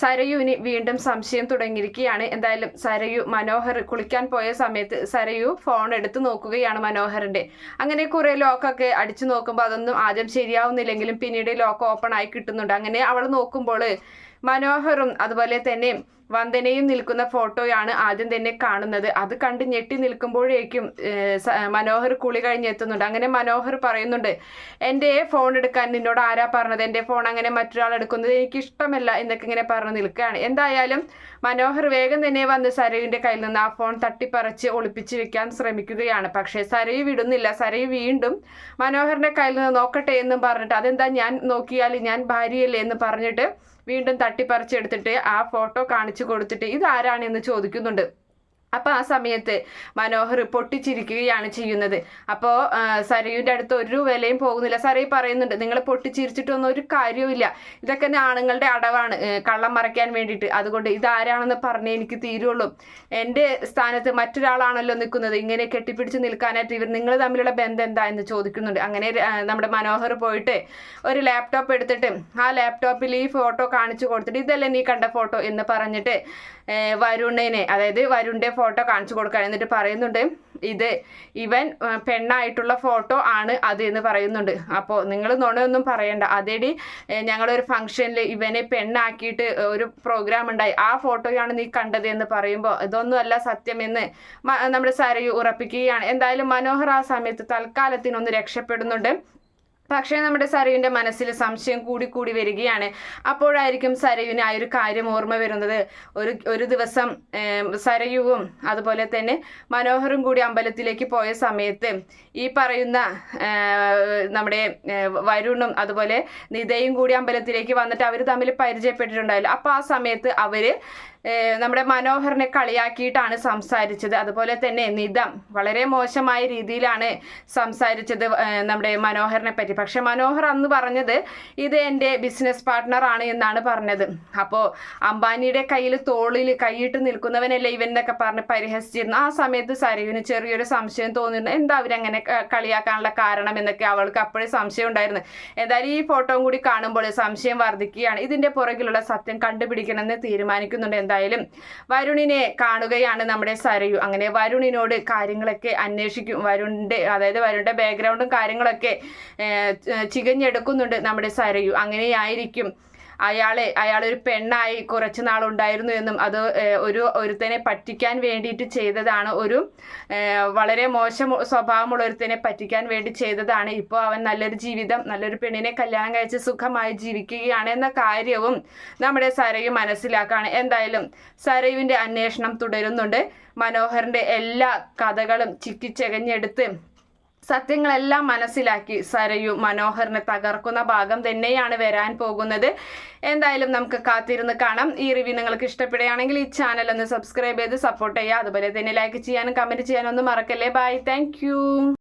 സരയുവിന് വീണ്ടും സംശയം തുടങ്ങിയിരിക്കുകയാണ്. എന്തായാലും സരയു മനോഹർ കുളിക്കാൻ പോയ സമയത്ത് സരയു ഫോൺ എടുത്ത് നോക്കുകയാണ് മനോഹറിന്റെ അങ്ങനെ കുറെ ലോക്കൊക്കെ അടിച്ചു നോക്കുമ്പോൾ അതൊന്നും ആദ്യം ശരിയാവുന്നില്ലെങ്കിലും പിന്നീട് ലോക്ക് ഓപ്പൺ ആയി കിട്ടുന്നുണ്ട്. അങ്ങനെ അവൾ നോക്കുമ്പോൾ മനോഹറും അതുപോലെ തന്നെ വന്ദനയും നിൽക്കുന്ന ഫോട്ടോയാണ് ആദ്യം തന്നെ കാണുന്നത്. അത് കണ്ട് ഞെട്ടി നിൽക്കുമ്പോഴേക്കും മനോഹർ കുളി കഴിഞ്ഞെത്തുന്നുണ്ട് അങ്ങനെ മനോഹർ പറയുന്നുണ്ട് എന്റെ ഫോൺ എടുക്കാൻ നിന്നോട് ആരാ പറഞ്ഞത്? എന്റെ ഫോൺ അങ്ങനെ മറ്റൊരാൾ എടുക്കുന്നത് എനിക്ക് ഇഷ്ടമല്ല എന്നൊക്കെ ഇങ്ങനെ പറഞ്ഞു നിൽക്കുകയാണ്. എന്തായാലും മനോഹർ വേഗം തന്നെ വന്ന് സരയുടെ കയ്യിൽ നിന്ന് ആ ഫോൺ തട്ടിപ്പറിച്ച് ഒളിപ്പിച്ച് വെക്കാൻ ശ്രമിക്കുകയാണ്. പക്ഷേ സരയു വിടുന്നില്ല. സരയു വീണ്ടും മനോഹറിന്റെ കയ്യിൽ നിന്ന് നോക്കട്ടെ എന്നും പറഞ്ഞിട്ട് അതെന്താ ഞാൻ നോക്കിയാൽ ഞാൻ ഭാര്യയല്ലേ എന്ന് പറഞ്ഞിട്ട് വീണ്ടും തട്ടിപ്പറിച്ചെടുത്തിട്ട് ആ ഫോട്ടോ കാണിച്ചു കൊടുത്തിട്ട് ഇത് ആരാണെന്ന് ചോദിക്കുന്നുണ്ട്. അപ്പോൾ ആ സമയത്ത് മനോഹർ പൊട്ടിച്ചിരിക്കുകയാണ് ചെയ്യുന്നത്. അപ്പോൾ സരയുവിന്റെ അടുത്ത് ഒരു വിലയും പോകുന്നില്ല. സരയു പറയുന്നുണ്ട് നിങ്ങൾ പൊട്ടിച്ചിരിച്ചിട്ടൊന്നും ഒരു കാര്യവുമില്ല. ഇതൊക്കെ ആണുങ്ങളുടെ അടവാണ്. കള്ളം മറയ്ക്കാൻ വേണ്ടിയിട്ട്. അതുകൊണ്ട് ഇതാരാണെന്ന് പറഞ്ഞേ എനിക്ക് തീരുള്ളൂ. എന്റെ സ്ഥാനത്ത് മറ്റൊരാളാണല്ലോ നിൽക്കുന്നത്. ഇങ്ങനെ കെട്ടിപ്പിടിച്ച് നിൽക്കാനായിട്ട് ഇവർ നിങ്ങൾ തമ്മിലുള്ള ബന്ധം എന്താ? എന്ന് ചോദിക്കുന്നുണ്ട്. അങ്ങനെ നമ്മുടെ മനോഹർ പോയിട്ട് ഒരു ലാപ്ടോപ്പ് എടുത്തിട്ട് ആ ലാപ്ടോപ്പിൽ ഈ ഫോട്ടോ കാണിച്ചു കൊടുത്തിട്ട് ഇതല്ലേ നീ കണ്ട ഫോട്ടോ? എന്ന് പറഞ്ഞിട്ട് വരുണിനെ അതായത് വരുണിന്റെ ഫോട്ടോ കാണിച്ചു കൊടുക്കാൻ എന്നിട്ട് പറയുന്നുണ്ട് ഇത് ഇവൻ പെണ്ണായിട്ടുള്ള ഫോട്ടോ ആണ് അത് എന്ന് പറയുന്നുണ്ട്. അപ്പോൾ നിങ്ങൾ നുണയൊന്നും പറയണ്ട. അതേടി ഞങ്ങളൊരു ഫംഗ്ഷനിൽ ഇവനെ പെണ്ണാക്കിയിട്ട് ഒരു പ്രോഗ്രാം ഉണ്ടായി. ആ ഫോട്ടോയാണ് നീ കണ്ടത് എന്ന് പറയുമ്പോൾ ഇതൊന്നുമല്ല സത്യമെന്ന് നമ്മുടെ സരയു ഉറപ്പിക്കുകയാണ്. എന്തായാലും മനോഹർ ആ സമയത്ത് തൽക്കാലത്തിനൊന്ന് രക്ഷപ്പെടുന്നുണ്ട്. പക്ഷേ നമ്മുടെ സരയുവിന്റെ മനസ്സിൽ സംശയം കൂടി കൂടി വരികയാണ്. അപ്പോഴായിരിക്കും സരയുവിന് ആ ഒരു കാര്യം ഓർമ്മ വരുന്നത്. ഒരു ഒരു ദിവസം സരയുവും അതുപോലെ തന്നെ മനോഹറും കൂടി അമ്പലത്തിലേക്ക് പോയ സമയത്ത് ഈ പറയുന്ന നമ്മുടെ വരുണും അതുപോലെ നിതയും കൂടി അമ്പലത്തിലേക്ക് വന്നിട്ട് അവർ തമ്മിൽ പരിചയപ്പെട്ടിട്ടുണ്ടായില്ല. അപ്പോൾ ആ സമയത്ത് അവർ നമ്മുടെ മനോഹറിനെ കളിയാക്കിയിട്ടാണ് സംസാരിച്ചത്. അതുപോലെ തന്നെ നിതം വളരെ മോശമായ രീതിയിലാണ് സംസാരിച്ചത് നമ്മുടെ മനോഹറിനെ പറ്റി. പക്ഷെ മനോഹർ അന്ന് പറഞ്ഞത് ഇത് എന്റെ ബിസിനസ് പാർട്ട്ണർ ആണ് എന്നാണ് പറഞ്ഞത്. അപ്പോൾ അംബാനിയുടെ കയ്യിൽ തോളിൽ കൈയിട്ട് നിൽക്കുന്നവനല്ലേ ഇവൻ എന്നൊക്കെ പറഞ്ഞ് പരിഹസിച്ചിരുന്നു. ആ സമയത്ത് സരയുവിന് ചെറിയൊരു സംശയം തോന്നിയിരുന്നു. എന്താ അവരങ്ങനെ കളിയാക്കാനുള്ള കാരണം എന്നൊക്കെ അവൾക്ക് അപ്പോഴേ സംശയം ഉണ്ടായിരുന്നു. എന്തായാലും ഈ ഫോട്ടോയും കൂടി കാണുമ്പോൾ സംശയം വർദ്ധിക്കുകയാണ്. ഇതിന്റെ പുറകിലുള്ള സത്യം കണ്ടുപിടിക്കണമെന്ന് തീരുമാനിക്കുന്നുണ്ട്. എന്തായാലും വരുണിനെ കാണുകയാണ് നമ്മുടെ സരയു. അങ്ങനെ വരുണിനോട് കാര്യങ്ങളൊക്കെ അന്വേഷിക്കും. വരുണിന്റെ അതായത് വരുണിന്റെ ബാക്ക്ഗ്രൗണ്ടും കാര്യങ്ങളൊക്കെ ചികഞ്ഞെടുക്കുന്നുണ്ട് നമ്മുടെ സരയു. അങ്ങനെയായിരിക്കും. അയാളെ അയാളൊരു പെണ്ണായി കുറച്ച് നാളുണ്ടായിരുന്നു എന്നും അത് ഒരു ഒരുത്തനെ പറ്റിക്കാൻ വേണ്ടിയിട്ട് ചെയ്തതാണ്. ഒരു വളരെ മോശം സ്വഭാവമുള്ള ഒരുത്തനെ പറ്റിക്കാൻ വേണ്ടി ചെയ്തതാണ്. ഇപ്പോൾ അവൻ നല്ലൊരു ജീവിതം നല്ലൊരു പെണ്ണിനെ കല്യാണം കഴിച്ച് സുഖമായി ജീവിക്കുകയാണ് എന്ന കാര്യവും നമ്മുടെ സരയു മനസ്സിലാക്കാണ്. എന്തായാലും സരയുവിന്റെ അന്വേഷണം തുടരുന്നുണ്ട്. മനോഹറിന്റെ എല്ലാ കഥകളും ചിക്കിച്ചെകഞ്ഞെടുത്ത് സത്യങ്ങളെല്ലാം മനസ്സിലാക്കി സരയു മനോഹറിനെ തകർക്കുന്ന ഭാഗം തന്നെയാണ് വരാൻ പോകുന്നത്. എന്തായാലും നമുക്ക് കാത്തിരുന്ന് കാണാം. ഈ റിവ്യൂ നിങ്ങൾക്ക് ഇഷ്ടപ്പെടുകയാണെങ്കിൽ ഈ ചാനൽ ഒന്ന് സബ്സ്ക്രൈബ് ചെയ്ത് സപ്പോർട്ട് ചെയ്യുക. അതുപോലെ തന്നെ ലൈക്ക് ചെയ്യാനും കമന്റ് ചെയ്യാനും ഒന്നും മറക്കല്ലേ. Bye thank